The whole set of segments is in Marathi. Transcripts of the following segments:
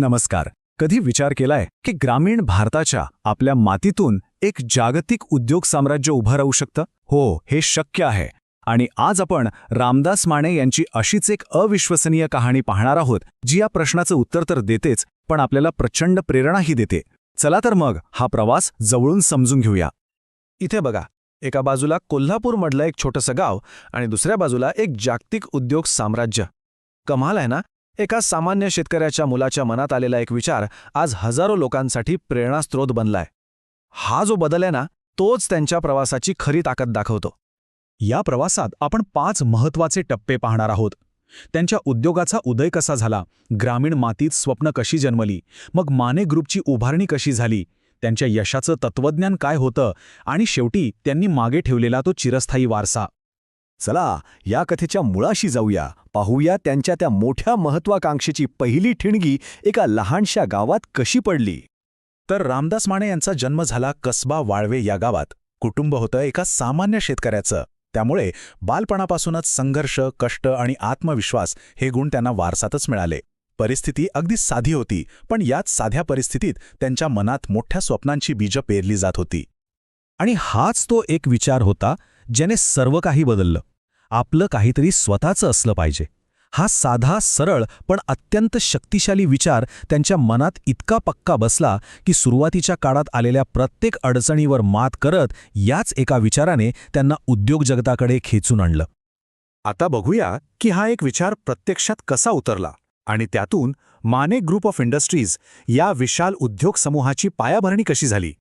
नमस्कार. कधी विचार केलाय की ग्रामीण भारताच्या आपल्या मातीतून एक जागतिक उद्योग साम्राज्य उभं राहू शकतं? हो हे शक्य आहे. आणि आज आपण रामदास माने यांची अशीच एक अविश्वसनीय कहाणी पाहणार आहोत जी या प्रश्नाचं उत्तर तर देतेच पण आपल्याला प्रचंड प्रेरणाही देते. चला तर मग हा प्रवास जवळून समजून घेऊया. इथे बघा एका बाजूला कोल्हापूरमधलं एक छोटंसं गाव आणि दुसऱ्या बाजूला एक जागतिक उद्योग साम्राज्य. कमाल आहे ना? एका सामान्य शेतकऱ्याच्या मुलाच्या मनात आलेला एक विचार आज हजारो लोकांसाठी प्रेरणास्त्रोत बनलाय. हा जो बदल आहे ना तोच त्यांच्या प्रवासाची खरी ताकद दाखवतो. या प्रवासात आपण पाच महत्त्वाचे टप्पे पाहणार आहोत. त्यांच्या उद्योगाचा उदय कसा झाला? ग्रामीण मातीत स्वप्न कशी जन्मली? मग माने ग्रुपची उभारणी कशी झाली? त्यांच्या यशाचं तत्वज्ञान काय होतं? आणि शेवटी त्यांनी मागे ठेवलेला तो चिरस्थायी वारसा. चला या कथेच्या मुळाशी जाऊया. पाहूया त्यांच्या त्या मोठ्या महत्वाकांक्षेची पहिली ठिणगी एका लहानशा गावात कशी पडली. तर रामदास माने यांचा जन्म झाला कसबा वाळवे या गावात. कुटुंब होतं एका सामान्य शेतकऱ्याचं. त्यामुळे बालपणापासूनच संघर्ष कष्ट आणि आत्मविश्वास हे गुण त्यांना वारसातच मिळाले. परिस्थिती अगदी साधी होती पण याच साध्या परिस्थितीत त्यांच्या मनात मोठ्या स्वप्नांची बीजं पेरली जात होती. आणि हाच तो एक विचार होता ज्याने सर्व काही बदललं. आपलं काहीतरी स्वतःचं असलं पाहिजे. हा साधा सरळ पण अत्यंत शक्तिशाली विचार त्यांच्या मनात इतका पक्का बसला की सुरुवातीच्या काळात आलेल्या प्रत्येक अडचणीवर मात करत याच एका विचाराने त्यांना उद्योग जगताकडे खेचून आणलं. आता बघूया की हा एक विचार प्रत्यक्षात कसा उतरला आणि त्यातून माने ग्रुप ऑफ इंडस्ट्रीज या विशाल उद्योग समूहाची पायाभरणी कशी झाली?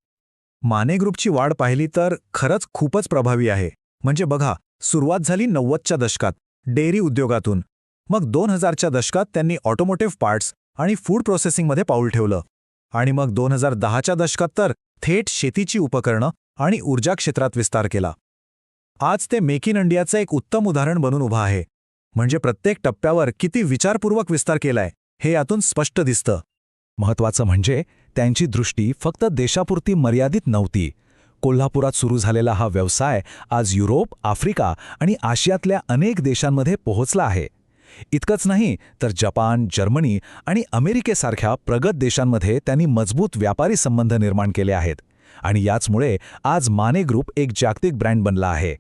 माने ग्रुपची वाढ पाहिली तर खरंच खूपच प्रभावी आहे. म्हणजे बघा सुरुवात झाली नव्वदच्या दशकात डेअरी उद्योगातून. मग दोन हजारच्या दशकात त्यांनी ऑटोमोटिव्ह पार्ट्स आणि फूड प्रोसेसिंगमध्ये पाऊल ठेवलं. आणि मग दोन हजार दहाच्या दशकात तर थेट शेतीची उपकरणं आणि ऊर्जा क्षेत्रात विस्तार केला. आज ते मेक इन इंडियाचं एक उत्तम उदाहरण बनून उभं आहे. म्हणजे प्रत्येक टप्प्यावर किती विचारपूर्वक विस्तार केलाय हे यातून स्पष्ट दिसतं. महत्वाचं म्हणजे त्यांची दृष्टी फक्त देशापुरती मर्यादित नव्हती. कोल्हापुरात सुरू झालेला हा व्यवसाय आज युरोप आफ्रिका आणि आशियातल्या अनेक देशांमध्ये पोहोचला आहे. इतकंच नाही तर जपान जर्मनी आणि अमेरिकेसारख्या प्रगत देशांमध्ये त्यांनी मजबूत व्यापारी संबंध निर्माण केले आहेत आणि याचमुळे आज माने ग्रुप एक जागतिक ब्रँड बनला आहे.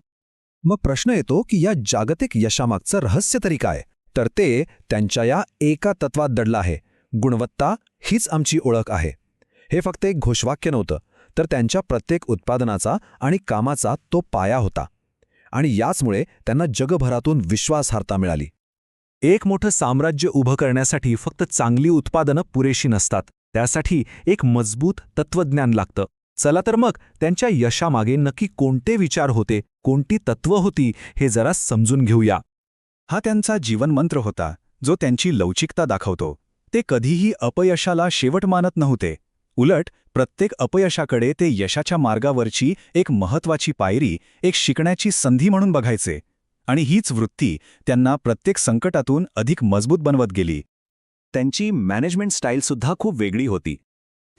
मग प्रश्न येतो की या जागतिक यशामागचं रहस्य तरी काय? तर ते त्यांच्या या एका तत्वात दडलं आहे गुणवत्ता हीच आमची ओळख आहे. हे फक्त एक घोषवाक्य नव्हतं तर त्यांच्या प्रत्येक उत्पादनाचा आणि कामाचा तो पाया होता. आणि याचमुळे त्यांना जगभरातून विश्वासार्हता मिळाली. एक मोठं साम्राज्य उभं करण्यासाठी फक्त चांगली उत्पादनं पुरेशी नसतात. त्यासाठी एक मजबूत तत्वज्ञान लागतं. चला तर मग त्यांच्या यशामागे नक्की कोणते विचार होते कोणती तत्व होती हे जरा समजून घेऊया. हा त्यांचा जीवनमंत्र होता जो त्यांची लवचिकता दाखवतो. ते कधीही अपयशाला शेवट मानत नव्हते. उलट प्रत्येक अपयशाकडे ते यशाच्या मार्गावरची एक महत्वाची पायरी एक शिकण्याची संधी म्हणून बघायचे. आणि हीच वृत्ती त्यांना प्रत्येक संकटातून अधिक मजबूत बनवत गेली. त्यांची मॅनेजमेंट स्टाईलसुद्धा खूप वेगळी होती.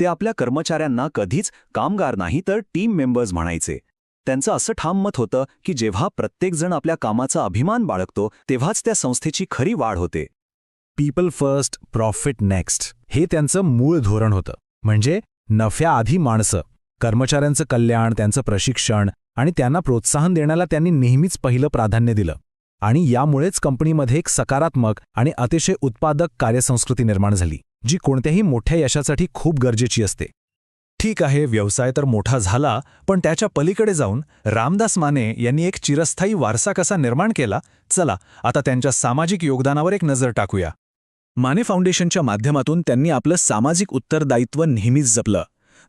ते आपल्या कर्मचाऱ्यांना कधीच कामगार नाही तर टीम मेंबर्स म्हणायचे. त्यांचं असं ठाम मत होतं की जेव्हा प्रत्येकजण आपल्या कामाचा अभिमान बाळगतो तेव्हाच त्या संस्थेची खरी वाढ होते. पीपल फर्स्ट प्रॉफिट नेक्स्ट हे त्यांचं मूळ धोरण होतं. म्हणजे नफ्याआधी माणसं कर्मचाऱ्यांचं कल्याण त्यांचं प्रशिक्षण आणि त्यांना प्रोत्साहन देण्याला त्यांनी नेहमीच पहिलं प्राधान्य दिलं. आणि यामुळेच कंपनीमध्ये एक सकारात्मक आणि अतिशय उत्पादक कार्यसंस्कृती निर्माण झाली जी कोणत्याही मोठ्या यशासाठी खूप गरजेची असते. ठीक आहे व्यवसाय तर मोठा झाला पण त्याच्या पलीकडे जाऊन रामदास माने यांनी एक चिरस्थायी वारसा कसा निर्माण केला? चला आता त्यांच्या सामाजिक योगदानावर एक नजर टाकूया. माने फाउंडेशनच्या माध्यमातून त्यांनी आपलं सामाजिक उत्तरदायित्व नेहमीच जपलं.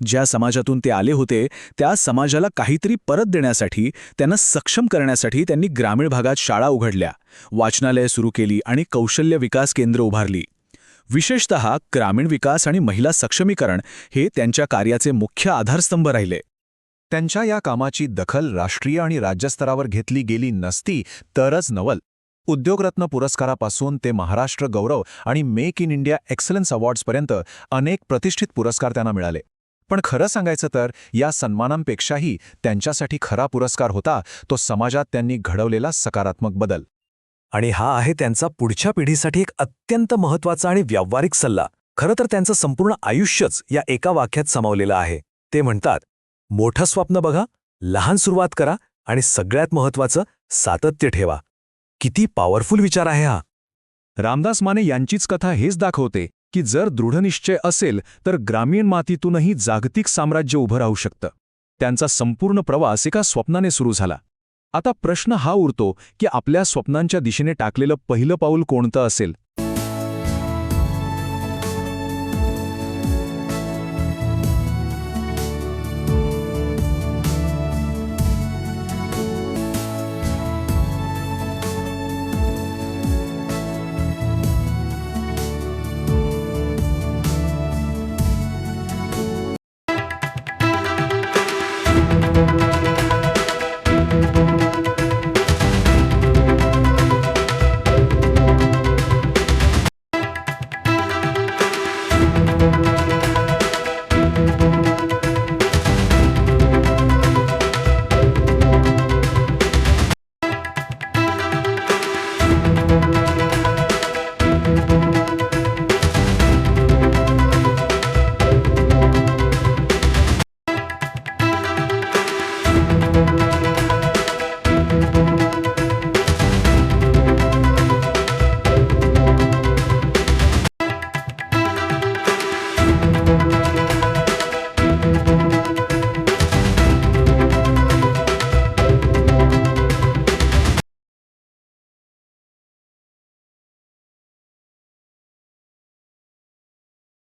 ज्या समाजातून ते आले होते त्या समाजाला काहीतरी परत देण्यासाठी त्यांना सक्षम करण्यासाठी त्यांनी ग्रामीण भागात शाळा उघडल्या वाचनालय सुरू केली आणि कौशल्य विकास केंद्र उभारली. विशेषत ग्रामीण विकास आणि महिला सक्षमीकरण हे त्यांच्या कार्याचे मुख्य आधारस्तंभ राहिले. त्यांच्या या कामाची दखल राष्ट्रीय आणि राज्यस्तरावर घेतली गेली नसती तरच नवल. उद्योगरत्न पुरस्कारापासून ते महाराष्ट्र गौरव आणि मेक इन इंडिया एक्सलन्स अवॉर्ड्सपर्यंत अनेक प्रतिष्ठित पुरस्कार त्यांना मिळाले. पण खरं सांगायचं तर या सन्मानांपेक्षाही त्यांच्यासाठी खरा पुरस्कार होता तो समाजात त्यांनी घडवलेला सकारात्मक बदल. आणि हा आहे त्यांचा पुढच्या पिढीसाठी एक अत्यंत महत्त्वाचा आणि व्यावहारिक सल्ला. खरं तर त्यांचं संपूर्ण आयुष्यच या एका वाक्यात सामावलेलं आहे. ते म्हणतात मोठं स्वप्न बघा लहान सुरुवात करा आणि सगळ्यात महत्वाचं सातत्य ठेवा. किती पॉवरफुल विचार आहे हा. रामदास माने यांचीच कथा हेच दाखवते की जर दृढनिश्चय असेल तर ग्रामीण मातीतूनही जागतिक साम्राज्य उभं राहू शकतं. त्यांचा संपूर्ण प्रवास एका स्वप्नाने सुरू झाला. आता प्रश्न हा उरतो की आपल्या स्वप्नांच्या दिशेने टाकलेलं पहिलं पाऊल कोणतं असेल?